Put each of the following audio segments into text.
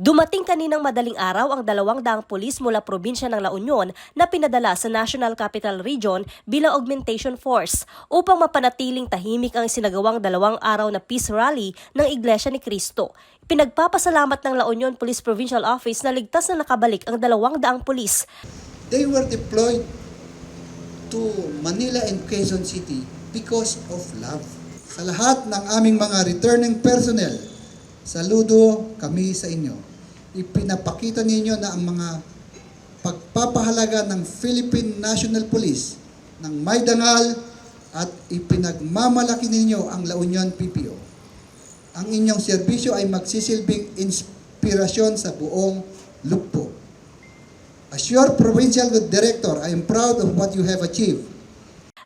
Dumating kaninang madaling araw ang dalawang daang pulis mula probinsya ng La Union na pinadala sa National Capital Region bilang augmentation force upang mapanatiling tahimik ang sinagawang dalawang araw na peace rally ng Iglesia ni Cristo. Pinagpapasalamat ng La Union Police Provincial Office na ligtas na nakabalik ang dalawang daang pulis They were deployed to Manila and Quezon City because of love. Sa lahat ng aming mga returning personnel, saludo kami sa inyo. Ipinapakita ninyo na ang mga pagpapahalaga ng Philippine National Police ng may dangal at ipinagmamalaki ninyo ang La Union PPO. Ang inyong serbisyo ay magsisilbing inspirasyon sa buong luppo. As your provincial director, I am proud of what you have achieved.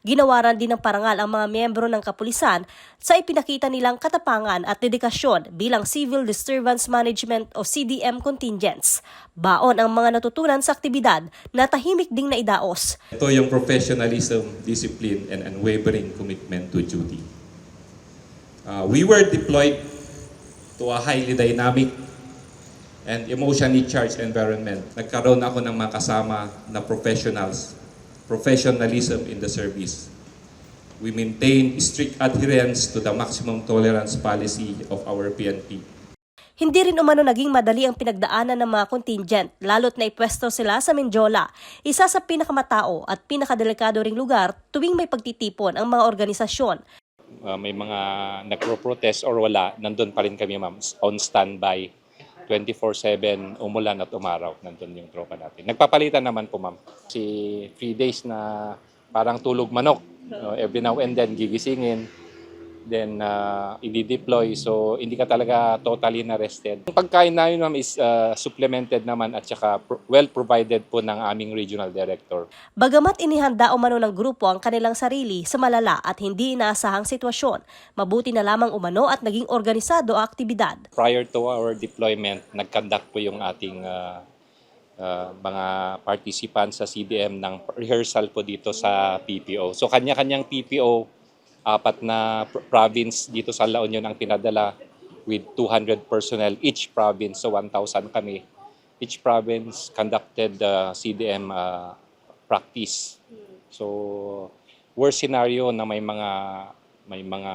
Ginawaran din ng parangal ang mga miyembro ng kapulisan sa ipinakita nilang katapangan at dedikasyon bilang Civil Disturbance Management o CDM contingents. Baon ang mga natutunan sa aktibidad na tahimik ding naidaos. Ito yung professionalism, discipline, and unwavering commitment to duty. Uh, we were deployed to a highly dynamic and emotionally charged environment. Nagkaroon ako ng mga kasama na professionals, professionalism in the service. We maintain strict adherence to the maximum tolerance policy of our PNP. Hindi rin umano naging madali ang pinagdaanan ng mga contingent, lalo't na ipwesto sila sa Menjola, isa sa pinakamatao at pinakadelikado ring lugar tuwing may pagtitipon ang mga organisasyon. uh, may mga nagpro-protest or wala, nandun pa rin kami ma'am, on standby. 24-7, umulan at umaraw, nandun yung tropa natin. Nagpapalitan naman po ma'am. Si free days na parang tulog manok. No, every now and then gigisingin, then uh, i-deploy. So hindi ka talaga totally na rested. Ang pagkain namin ma'am is uh, supplemented naman at saka pro- well provided po ng aming regional director. Bagamat inihanda umano ng grupo ang kanilang sarili sa malala at hindi inaasahang sitwasyon, mabuti na lamang umano at naging organisado ang aktibidad. prior to our deployment, nag-conduct po yung ating uh, uh, mga participants sa CDM ng rehearsal po dito sa PPO. So kanya-kanyang PPO, apat na pr- province dito sa La Union ang pinadala with 200 personnel each province, so 1,000 kami. Each province conducted the CDM uh, practice. So worst scenario na may mga may mga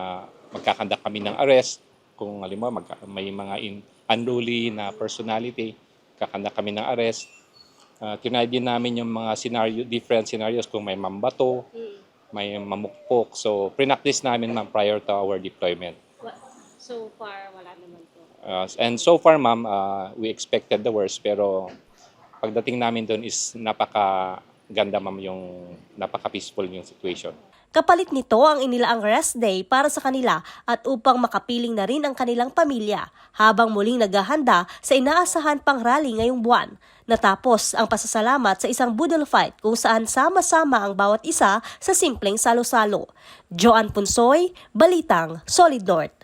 magkakandak kami ng arrest kung halimbawa magka, may mga in, unruly na personality kakandak kami ng arrest uh, tinry din namin yung mga scenario different scenarios kung may mambato may mamukpok. So pre-practice namin ma'am prior to our deployment. So far, wala naman po. Uh, and so far ma'am uh, we expected the worst pero pagdating namin doon is napaka ganda ma'am yung napaka peaceful yung situation Kapalit nito ang inilaang rest day para sa kanila at upang makapiling na rin ang kanilang pamilya habang muling naghahanda sa inaasahan pang rally ngayong buwan. Natapos ang pasasalamat sa isang boodle fight kung saan sama-sama ang bawat isa sa simpleng salo-salo. Joan Punsoy, Balitang, Solid North.